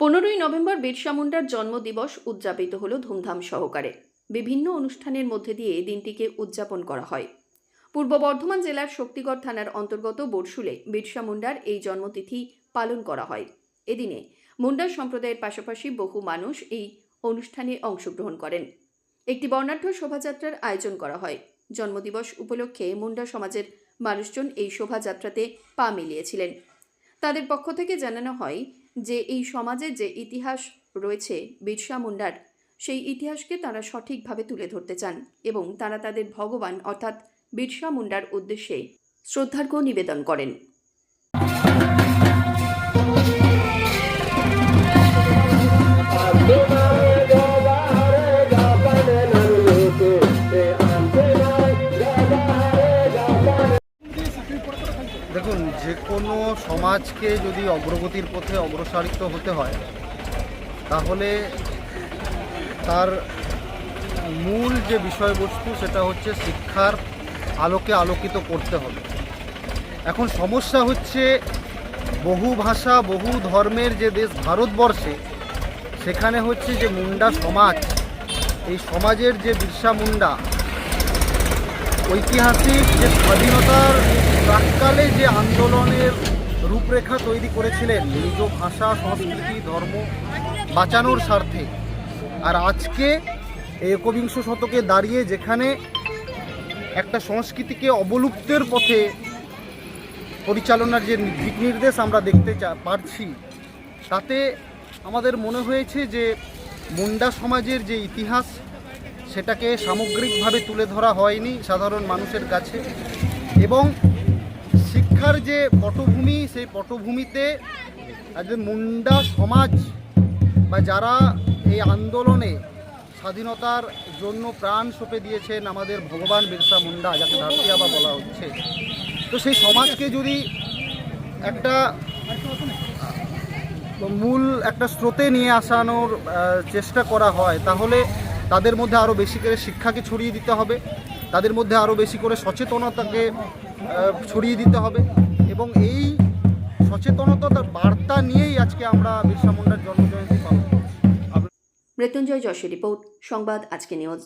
পনেরোই নভেম্বর বিরসা মুন্ডার জন্মদিবস উদযাপিত হল ধুমধাম সহকারে। বিভিন্ন অনুষ্ঠানের মধ্যে দিয়ে দিনটিকে উদযাপন করা হয়। পূর্ব বর্ধমান জেলার শক্তিগড় থানার অন্তর্গত বরশুলে বিরসা মুন্ডার এই জন্মতিথি পালন করা হয়। এদিনে মুন্ডা সম্প্রদায়ের পাশাপাশি বহু মানুষ এই অনুষ্ঠানে অংশগ্রহণ করেন। একটি বর্ণাঢ্য শোভাযাত্রার আয়োজন করা হয়। জন্মদিবস উপলক্ষে মুন্ডা সমাজের মানুষজন এই শোভাযাত্রাতে পা মিলিয়েছিলেন। তাদের পক্ষ থেকে জানানো হয় যে এই সমাজের যে ইতিহাস রয়েছে বিরসা মুন্ডার, সেই ইতিহাসকে তারা সঠিকভাবে তুলে ধরতে চান এবং তারা তাদের ভগবান অর্থাৎ বিরসা মুন্ডার উদ্দেশ্যে শ্রদ্ধার্ঘ্য নিবেদন করেন। যে কোনো সমাজকে যদি অগ্রগতির পথে অগ্রসারিত হতে হয়, তাহলে তার মূল যে বিষয়বস্তু সেটা হচ্ছে শিক্ষার আলোকে আলোকিত করতে হবে। এখন সমস্যা হচ্ছে বহু ভাষা, বহু ধর্মের যে দেশ ভারতবর্ষে, সেখানে হচ্ছে যে মুন্ডা সমাজ, এই সমাজের যে বিরসা মুন্ডা, ঐতিহাসিক যে স্বাধীনতার প্রাককালে যে আন্দোলনের রূপরেখা তৈরি করেছিলেন, নিজ ভাষা, সংস্কৃতি, ধর্ম বাঁচানোর স্বার্থে। আর আজকে একবিংশ শতকে দাঁড়িয়ে যেখানে একটা সংস্কৃতিকে অবলুপ্তের পথে পরিচালনার যে দিক নির্দেশ আমরা দেখতে পারছি, তাতে আমাদের মনে হয়েছে যে মুন্ডা সমাজের যে ইতিহাস, সেটাকে সামগ্রিকভাবে তুলে ধরা হয়নি সাধারণ মানুষের কাছে। এবং শিক্ষার যে পটভূমি, সেই পটভূমিতে একজন মুন্ডা সমাজ বা যারা এই আন্দোলনে স্বাধীনতার জন্য প্রাণ সঁপে দিয়েছেন আমাদের ভগবান বিরসা মুন্ডা, যাকে ধারতিয়াবা বলা হচ্ছে। তো সেই সমাজকে যদি একটা মূল একটা স্রোতে নিয়ে আসানোর চেষ্টা করা হয়, তাহলে তাদের মধ্যে আরও বেশি করে শিক্ষাকে ছড়িয়ে দিতে হবে। তাদের মধ্যে আরও বেশি করে সচেতনতাকে ছড়িয়ে দিতে হবে। এবং এই সচেতনতার বার্তা নিয়েই আজকে আমরা বিরসা মুন্ডার জন্মজয়ন্তী পালন করছি। মৃত্যুঞ্জয় যশের রিপোর্ট, সংবাদ আজকে নিউজ।